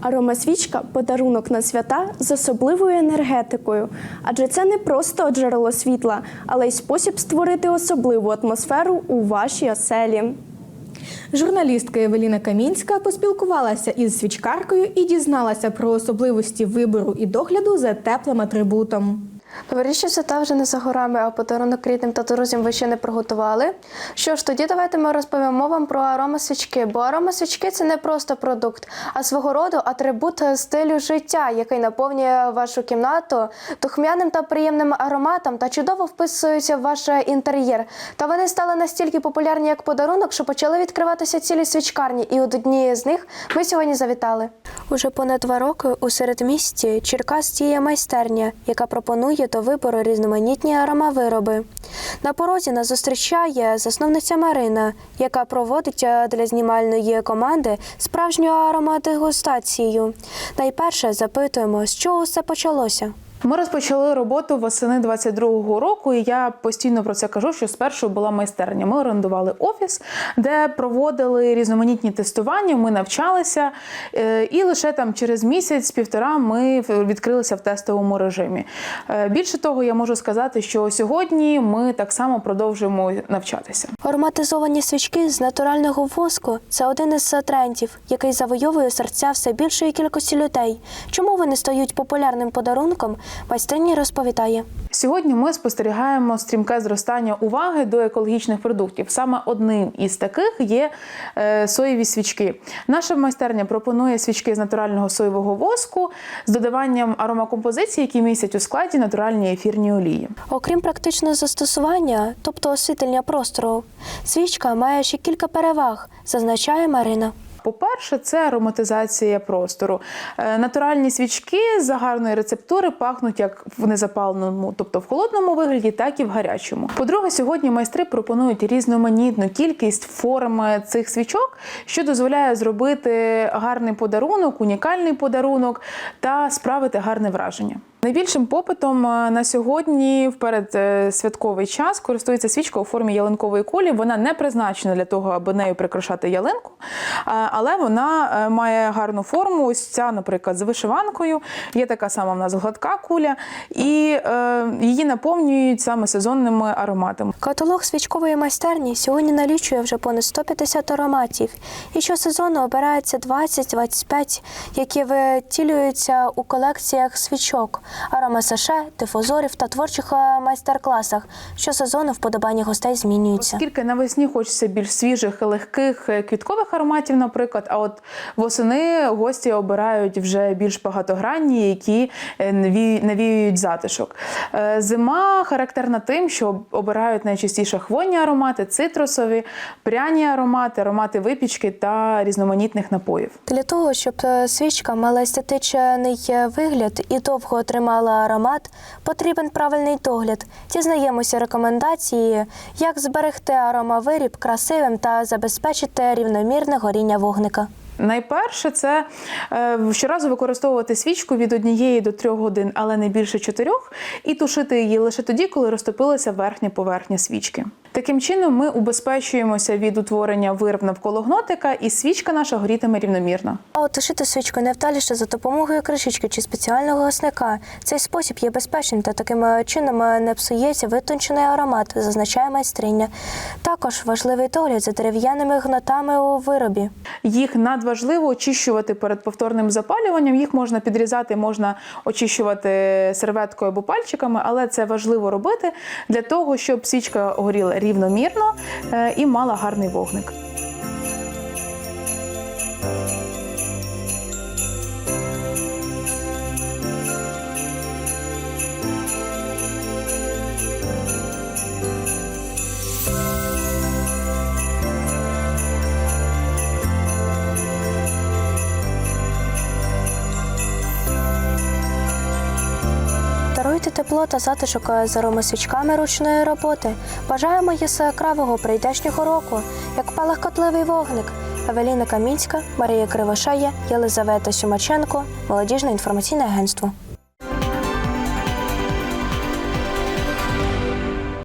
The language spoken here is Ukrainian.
Аромасвічка подарунок на свята з особливою енергетикою, адже це не просто джерело світла, але й спосіб створити особливу атмосферу у вашій оселі. Журналістка Евеліна Камінська поспілкувалася із свічкаркою і дізналася про особливості вибору і догляду за теплим атрибутом. Новорічні свята вже не за горами, а подарунок рідним та друзям ви ще не приготували. Що ж, тоді давайте ми розповімо вам про аромасвічки, бо аромасвічки це не просто продукт, а свого роду атрибут стилю життя, який наповнює вашу кімнату духмяним та приємним ароматом та чудово вписуються в ваш інтер'єр. Та вони стали настільки популярні як подарунок, що почали відкриватися цілі свічкарні, і от однієї з них ми сьогодні завітали. Уже понад два роки у середмісті Черкас діє майстерня, яка пропонує до вибору різноманітні аромавироби. На порозі нас зустрічає засновниця Марина, яка проводить е, для знімальної команди справжню аромадегустацію. Найперше запитуємо, з чого все почалося. Ми розпочали роботу восени 22-го року, і я постійно про це кажу, що спершу була майстерня. Ми орендували офіс, де проводили різноманітні тестування. Ми навчалися, е, і лише там через місяць-півтора ми відкрилися в тестовому режимі. Е, Більше того, я можу сказати, що сьогодні ми так само продовжуємо навчатися. Ароматизовані свічки з натурального воску це один із трендів, який завойовує серця все більшої кількості людей. Чому вони стають популярним подарунком? Майстриня розповідає. Сьогодні ми спостерігаємо стрімке зростання уваги до екологічних продуктів. Саме одним із таких є е, соєві свічки. Наша майстерня пропонує свічки з натурального соєвого воску з додаванням аромакомпозицій, які містять у складі натуральні ефірні олії. Окрім практичного застосування, тобто освітлення простору, свічка має ще кілька переваг, зазначає Марина. По-перше, це ароматизація простору. Е, Натуральні свічки з гарної рецептури пахнуть як в незапаленому, тобто в холодному вигляді, так і в гарячому. По-друге, сьогодні майстри пропонують різноманітну кількість форм е, цих свічок, що дозволяє зробити гарний подарунок, унікальний подарунок та справити гарне враження. Найбільшим попитом е, на сьогодні в передсвятковий час користується свічка у формі ялинкової кулі. Вона не призначена для того, аби нею прикрашати ялинку, е, але вона е, має гарну форму. Ось ця, наприклад, з вишиванкою. Є така сама в нас гладка куля, і е, її наповнюють саме сезонними ароматами. Каталог свічкової майстерні сьогодні налічує вже понад 150 ароматів, і щосезону обирається 20-25, які втілюються у колекціях свічок, аромасаше, дифузорів та творчих е, майстер-класах. Щосезону вподобання гостей змінюються. Оскільки навесні хочеться більш свіжих, легких е, квіткових ароматів, наприклад, а от восени гості обирають вже більш багатогранні, які е, навіюють затишок. Зима характерна тим, що обирають найчастіше хвойні аромати, цитрусові, пряні аромати, аромати випічки та різноманітних напоїв. Для того, щоб свічка мала естетичний вигляд і довго отримала аромат, потрібен правильний догляд. Дізнаємося рекомендації, як зберегти аромавиріб красивим та забезпечити рівномірне горіння вогника. Найперше, це е, щоразу використовувати свічку від однієї до трьох годин, але не більше чотирьох, і тушити її лише тоді, коли розтопилася верхня поверхня свічки. Таким чином, ми убезпечуємося від утворення вирв навколо гнотика, і свічка наша горітиме рівномірно. А от тушити свічку невдаліше за допомогою кришечки чи спеціального гасника. Цей спосіб є безпечним та таким е, чином е, не псується витончений аромат, зазначає майстриня. Також важливий догляд за дерев'яними гнотами у виробі. Їх надважливо очищувати перед повторним запалюванням. Їх можна підрізати, можна очищувати серветкою або пальчиками, але це важливо робити для того, щоб свічка горіла рівномірно е, і мала гарний вогник. Даруйте тепло та затишок з аромасвічками ручної роботи. Бажаємо яскравого прийдешнього року, як палахкотливий вогник. Евеліна Камінська, Марія Кривошея, Єлизавета Сюмаченко, Молодіжне інформаційне агентство.